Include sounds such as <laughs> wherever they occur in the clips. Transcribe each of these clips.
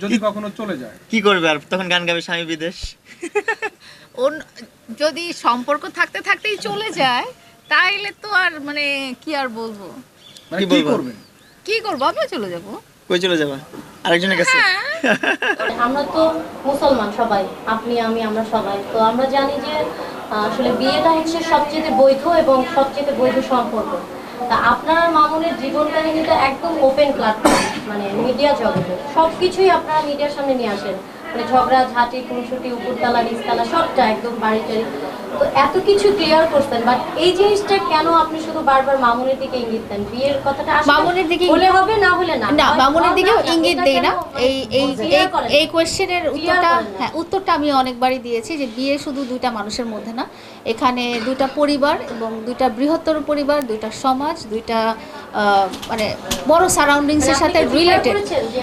যদি কখনো চলে যায়। কি করবে আর তখন গান গাবে স্বামী বিদেশ? <laughs> যদি সম্পর্ক থাকতে থাকতেই চলে যায় তাইলে তো আর মানে কি আর বলব? মানে কি? করবেন কি করব? আমিও চলে যাব। কই চলে যাবা? আরেকজনের কাছে? হ্যাঁ। <laughs> আমরা তো মুসলমান সবাই আপনি আমি আমরা সবাই। তো আমরা জানি যে আসলে বিয়েটা হচ্ছে সবচেয়ে বৈধ এবং সবচেয়ে বৈধ সম্পর্ক। তা আপনার মামুনের জীবন কাহিনীটা একদম ওপেন প্ল্যাটফর্ম মানে মিডিয়া জগতে। সব কিছুই আপনারা মিডিয়ার সামনে নিয়ে আসেন। মানে ঝগড়া ঝাঁটি খুনসুটি উপরতলা নিচতলা সবটা একদম বাড়ি টাড়ি। তো এত কিছু ক্লিয়ার করতেন বাট এই জিনিসটা কেন আপনি শুধু বারবার মামুনের দিকে ইঙ্গিত দেন? বিয়ের কথাটা মামুনের দিকে হলে হবে না হলে না? না মামুনের না, ইঙ্গিত দেই না। এই এই এই- কোয়েশ্চেনের উত্তরটা হ্যাঁ উত্তরটা আমি অনেকবারই দিয়েছি যে বিয়ে শুধু দুইটা মানুষের মধ্যে না। এখানে দুইটা পরিবার এবং দুইটা বৃহত্তর পরিবার দুইটা সমাজ দুইটা মানে বড় সারাউন্ডিংসের সাথে রিলেটেড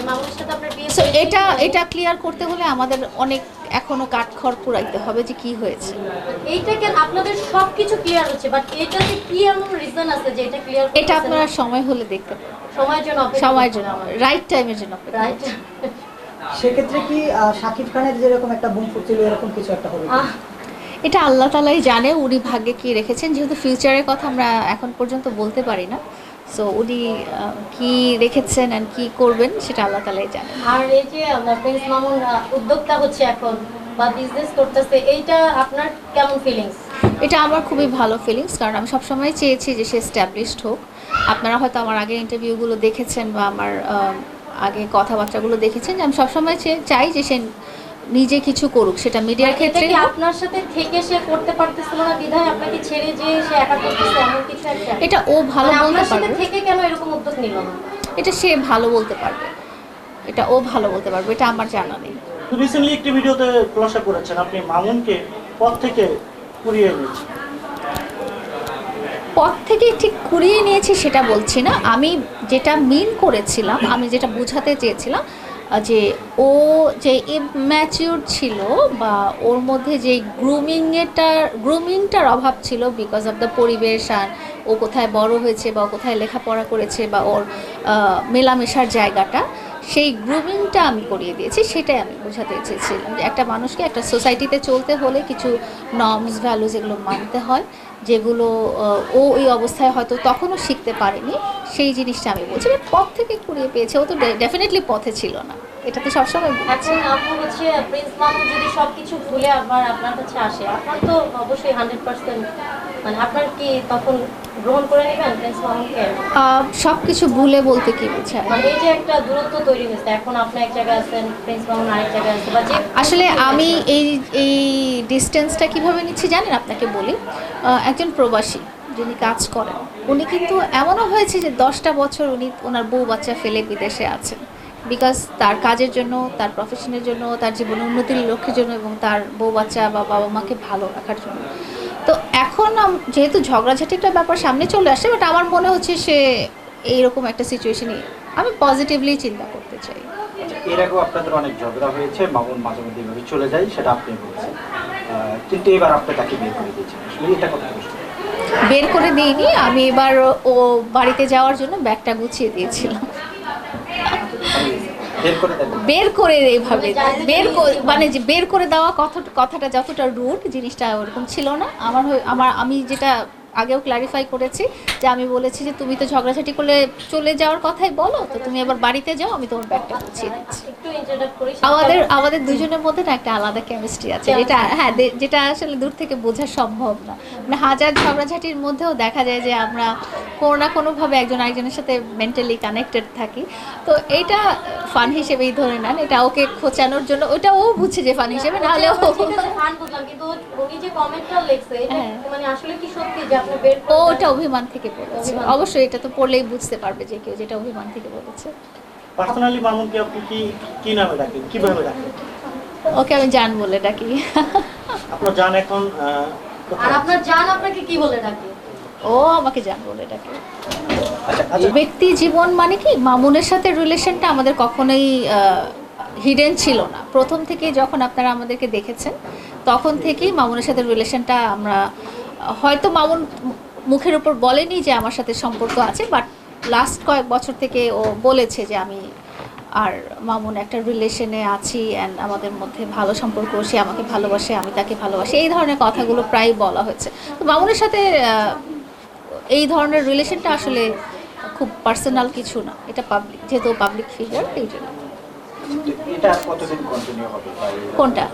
মামুনের সাথে আপনার বিয়ে সো এটা এটা ক্লিয়ার করতে হলে আমাদের অনেক এখনও কাঠখড় পুরাইতে হবে যে কি হয়েছে। এইটা কেন? আপনাদের সবকিছু ক্লিয়ার হচ্ছে বাট এটাতে কি এমন রিজন আছে যে এটা ক্লিয়ার এটা আপনারা সময় হলে দেখতে পাবেন সময়ের জন্য অপেক্ষা সময়ের জন্য রাইট টাইমের জন্য অপেক্ষা রাইট সেক্ষেত্রে কি শাকিব খানের যেরকম একটা বুম ফুটছিল এরকম কিছু একটা হবে এটা আল্লাহ তালাই জানে উনি ভাগ্যে কি রেখেছেন। যেহেতু ফিউচারের কথা আমরা এখন পর্যন্ত বলতে পারি না। সো উনি কি রেখেছেন অ্যান্ড কি করবেন সেটা আল্লাহ তালাই জানেন। আর এই যে আমরা প্রিন্স মামুন উদ্যোক্তা হচ্ছে এখন বা বিজনেস করতেছে এইটা আপনার কেমন ফিলিংস এটা আমার খুবই ভালো ফিলিংস কারণ আমি সবসময় চেয়েছি যে সে স্ট্যাবলিশড হোক। আপনারা হয়তো আমার আগে ইন্টারভিউগুলো দেখেছেন বা আমার আগে কথাবার্তাগুলো দেখেছেন যে আমি সবসময় চাই যে সে নিজে কিছু করুক সেটা মিডিয়ার ক্ষেত্রে আপনার সাথে থেকে সে করতে পারতেছিল না বিধায় আপনাকে ছেড়ে যে সে একা করতেছে এমন কিছু একটা? এটা ও ভালো মানে বলতে আপনার সাথে পারবে। থেকে কেন এরকম উদ্যোগ নিল না? এটা সে ভালো বলতে পারবে। এটা ও ভালো বলতে পারবে এটা আমার জানা নেই। রিসেন্টলি একটি ভিডিওতে খুলাসা করেছেন আপনি মামুনকে পথ থেকে কুড়িয়ে এনেছেন পথ থেকে ঠিক কুড়িয়ে নিয়েছি সেটা বলছি না। আমি যেটা মিন করেছিলাম আমি যেটা বোঝাতে চেয়েছিলাম যে ও যে ইম্যাচিউর ছিল বা ওর মধ্যে যে গ্রুমিংয়েটার গ্রুমিংটার অভাব ছিল বিকজ অফ দ্য পরিবেশ আর ও কোথায় বড় হয়েছে বা কোথায় লেখাপড়া করেছে বা ওর মেলামেশার জায়গাটা সেই গ্রুমিংটা আমি করিয়ে দিয়েছি, সেটাই আমি বোঝাতে চেয়েছিলাম যে একটা মানুষকে একটা সোসাইটিতে চলতে হলে কিছু নর্মস ভ্যালুজ এগুলো মানতে হয়, যেগুলো ও ওই অবস্থায় হয়তো তখনও শিখতে পারেনি, সেই জিনিসটা আমি বলছি পথ থেকে কুড়িয়ে পেয়েছে, ও তো ডেফিনেটলি পথে ছিল না এটা তো সবসময়। এখন আপু হচ্ছে প্রিন্স মামুন যদি সবকিছু ভুলে আবার আপনার কাছে আসে, আপনার তো অবশ্যই হান্ড্রেড পার্সেন্ট মানে আপনার কি তখন গ্রহণ করে নেবেন সব কিছু ভুলে বলতে কি বোঝায়? মানে এই যে একটা দূরত্ব তৈরি হয়েছে এখন আপনি এক জায়গায় আছেন প্রিন্স মামুন আরেক জায়গায় আছে বা যে আসলে আমি এই এই ডিস্টেন্সটা কীভাবে নিচ্ছি জানেন আপনাকে বলি? একজন প্রবাসী যিনি কাজ করেন উনি কিন্তু এমনও হয়েছে যে দশটা বছর উনি ওনার বউ বাচ্চা ফেলে বিদেশে আছেন। বিকজ তার কাজের জন্য তার প্রফেশনের জন্য তার জীবনে উন্নতির লক্ষ্যের জন্য এবং তার বউ বাচ্চা বা বাবা মাকে ভালো রাখার জন্য। তো এখন যেহেতু ঝগড়াঝাটি একটা ব্যাপার সামনে চলে আসে বাট আমার মনে হচ্ছে সে এইরকম একটা সিচুয়েশনই আমি পজিটিভলি চিন্তা করতে চাই। আচ্ছা, এর আগেও আপনাদের অনেক ঝগড়া হয়েছে মামুন মাঝে মধ্যে এভাবে চলে যায় সেটা আপনি বলছেন। কিন্তু এবার আপনি তাকে বের করে দিয়েছেন। আসলে এটা কত বের করে দিইনি আমি এবার ও বাড়িতে যাওয়ার জন্য ব্যাগটা গুছিয়ে দিয়েছিলাম। বের করে এইভাবে বের করে- মানে যে বের করে দেওয়া কথা কথাটা যতটা রুট জিনিসটা ওরকম ছিল না। আমার হয়ে- আমার আমি যেটা আগেও ক্লারিফাই করেছি যে আমি বলেছি যে তুমি তো ঝগড়াঝাটি করলে চলে যাওয়ার কথাই বলো তো তুমি এবার বাড়িতে যাও আমি তোমার ব্যাগটা গুছিয়ে দিচ্ছি। আমাদের আমাদের দুজনের মধ্যে না একটা আলাদা কেমিস্ট্রি আছে যেটা হ্যাঁ যেটা আসলে দূর থেকে বোঝা সম্ভব না। মানে হাজার ঝগড়াঝাটির মধ্যেও দেখা যায় যে আমরা কোনো না কোনোভাবে একজন আরেকজনের সাথে মেন্টালি কানেক্টেড থাকি। তো এইটা ফান হিসেবেই ধরে নেন এটা ওকে খোঁচানোর জন্য ওটা ও বুঝছে যে ফান হিসেবে নাহলে ও ফান বুঝলাম, কিন্তু উনি যে কমেন্টটা লিখছে, হ্যাঁ। মানে আসলে কি সত্যি? ও ওটা অভিমান থেকে বলেছে। অবশ্যই এটা তো পড়লেই বুঝতে পারবে যে কেউ যেটা অভিমান থেকে বলেছে। পার্সোনালি মামুনকে আপনি কি কি নামে ডাকেন? কীভাবে ডাকেন? ওকে আমি জান বলে ডাকি। আপনার জান এখন আর আপনার জান আপনাকে কি বলে ডাকে? ও আমাকে জান বলে ডাকে। আচ্ছা ব্যক্তি জীবন মানে কি? মামুনের সাথে রিলেশনটা আমাদের কখনোই হিডেন ছিল না। প্রথম থেকে যখন আপনারা আমাদেরকে দেখেছেন তখন থেকেই মামুনের সাথে রিলেশনটা আমরা হয়তো মামুন মুখের উপর বলেনি যে আমার সাথে সম্পর্ক আছে বাট লাস্ট কয়েক বছর থেকে ও বলেছে যে আমি আর মামুন একটা রিলেশনে আছি অ্যান্ড আমাদের মধ্যে ভালো সম্পর্ক, সে আমাকে ভালোবাসে, আমি তাকে ভালোবাসি। এই ধরনের কথাগুলো প্রায় বলা হয়েছে। তো মামুনের সাথে এই ধরনের রিলেশনটা আসলে খুব পার্সোনাল কিছু না। এটা পাবলিক যেহেতু পাবলিক ফিগার এই জন্য। এটা কতদিন কন্টিনিউ হবে? কোনটা?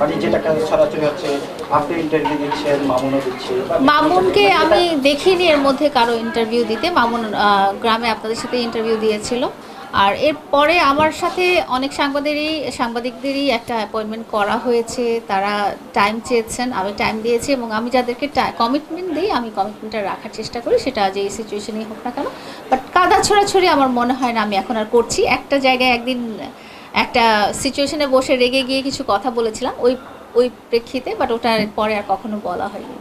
মানে যেটা ছড়াছড়ি হচ্ছে আপনি ইন্টারভিউ দিচ্ছেন মামুনও দিচ্ছে মামুনকে আমি দেখিনি এর মধ্যে কারও ইন্টারভিউ দিতে। মামুন গ্রামে আপনাদের সাথে ইন্টারভিউ দিয়েছিল। আর এরপরে আমার সাথে অনেক সাংবাদিকদেরই সাংবাদিকদেরই একটা অ্যাপয়েন্টমেন্ট করা হয়েছে। তারা টাইম চেয়েছেন আমি টাইম দিয়েছি এবং আমি যাদেরকে কমিটমেন্ট দিই আমি কমিটমেন্টটা রাখার চেষ্টা করি। সেটা যে সিচুয়েশনেই হোক না কেন। বাট কাদা ছড়াছড়ি আমার মনে হয় না আমি এখন আর করছি। একটা জায়গায় একদিন একটা সিচুয়েশনে বসে রেগে গিয়ে কিছু কথা বলেছিলাম ওই ওই প্রেক্ষিতে বাট ওটার পরে আর কখনো বলা হয়নি।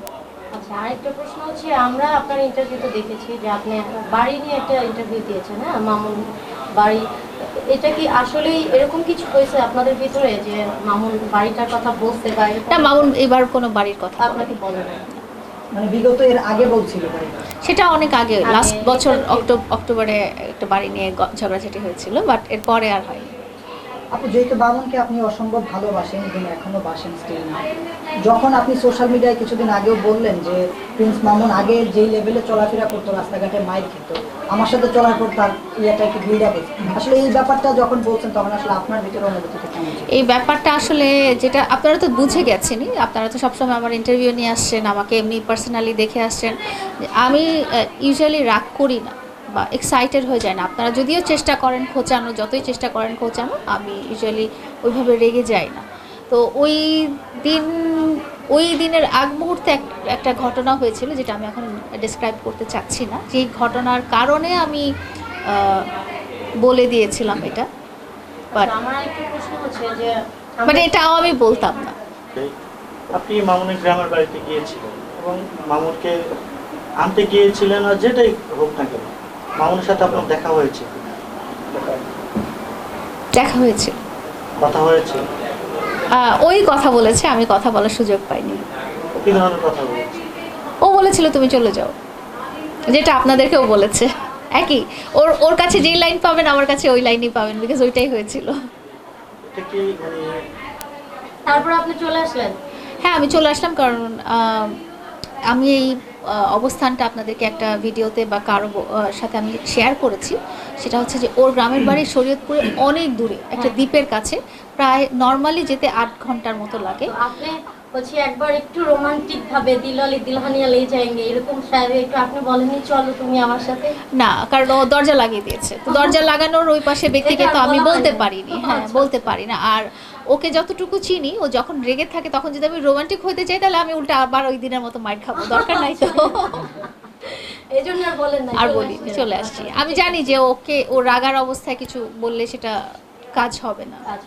আচ্ছা আরেকটা প্রশ্ন হচ্ছে আমরা আপনার ইন্টারভিউতে দেখেছি যে আপনি বাড়ি নিয়ে একটা ইন্টারভিউ দিয়েছেন হ্যাঁ মামুন বাড়ি। এটা কি আসলেই এরকম কিছু হয়েছে আপনাদের ভিতরে যে মামুন বাড়িটার কথা বলতে বা না মামুন এবার কোনো বাড়ির কথা আপনাকে বলে না মানে বিগত এর আগে বলছিল সেটা অনেক আগে লাস্ট বছর এটা- অক্টোবরে একটা বাড়ি নিয়ে গ- ঝগড়াঝাটি হয়েছিল বাট এরপরে আর হয়নি। আপু যেহেতু বামনকে আপনি অসম্ভব ভালোবাসেন এবং এখনও বাসেন স্টিল না। যখন আপনি সোশ্যাল মিডিয়ায় কিছুদিন আগেও বললেন যে প্রিন্স মামুন আগে যেই লেভেলে চলাফেরা করতো, রাস্তাঘাটে মাইর খেত, আমার সাথে চলার পর তার ইয়েটা একটু বিল্ড আপ আসলে এই ব্যাপারটা যখন বলছেন, তখন আসলে আপনার ভিতরে অনুভূতিটা কেমন এই ব্যাপারটা আসলে যেটা, আপনারা তো বুঝে গেছেনই, আপনারা তো সবসময় আমার ইন্টারভিউ নিয়ে আসছেন, আমাকে এমনি পার্সোনালি দেখে আসছেন। আমি ইউজুয়ালি রাগ করি না। বা এক্সাইটেড হয়ে যায় না। আপনারা যদিও চেষ্টা করেন খোঁচানো যতই চেষ্টা করেন খোঁচানো আমি ইউজুয়ালি ওইভাবে রেগে যাই না। তো ওই দিন ওই দিনের আগ মুহূর্তে এক- একটা ঘটনা হয়েছিল যেটা আমি এখন ডিসক্রাইব করতে চাচ্ছি না। যেই ঘটনার কারণে আমি বলে দিয়েছিলাম এটা। বাট আমার আরেকটা প্রশ্ন হচ্ছে যে আমরা- মানে এটাও আমি বলতাম না। আপনি মামুনের গ্রামের বাড়িতে গিয়েছিলেন এবং মামুনকে আনতে গিয়েছিলেন আর যেটাই হোক না কেন মামুনের সাথে আপনার দেখা হয়েছে? দেখা হয়েছে। কথা হয়েছে? ওই কথা বলেছে আমি কথা বলার সুযোগ পাইনি। কি ধরনের কথা বলেছে? ও বলেছিল তুমি চলে যাও। যেটা আপনাদেরকেও বলেছে। একই ওর ওর কাছে যেই লাইন পাবেন আমার কাছে ওই লাইনই পাবেন বিকজ ওইটাই হয়েছিল। এটা কি মানে তারপর আপনি চলে আসলেন? হ্যাঁ আমি চলে আসলাম কারণ আমি এই অবস্থানটা আপনাদেরকে একটা ভিডিওতে বা কারও সাথে আমি শেয়ার করেছি সেটা হচ্ছে যে ওর গ্রামের বাড়ি শরীয়তপুরে অনেক দূরে, একটা। দ্বীপের কাছে প্রায় নর্মালি যেতে আট ঘণ্টার মতো লাগে হচ্ছে একবার একটু রোমান্টিক ভাবে দিললি দিলহানিয়া লে যাएंगे এরকম সাহেব একটু আপনি বলেননি চলো তুমি আমার সাথে? না কারণ ও দরজা লাগিয়ে দিয়েছে। তো দরজা লাগানোর ওই পাশে ব্যক্তিকে তো আমি বলতে। পারিনি হ্যাঁ আচ্ছা। বলতে পারি না। আর ওকে যতটুকু চিনি ও যখন রেগে থাকে তখন যদি আমি রোমান্টিক হতে চাই তাহলে আমি উল্টা আবার ওই দিনের মতো মাইর খাব। দরকার নাই তো। বলেন না আর বলি চলে আসছি। আমি জানি যে ওকে ও রাগার অবস্থায় কিছু বললে সেটা কাজ হবে না।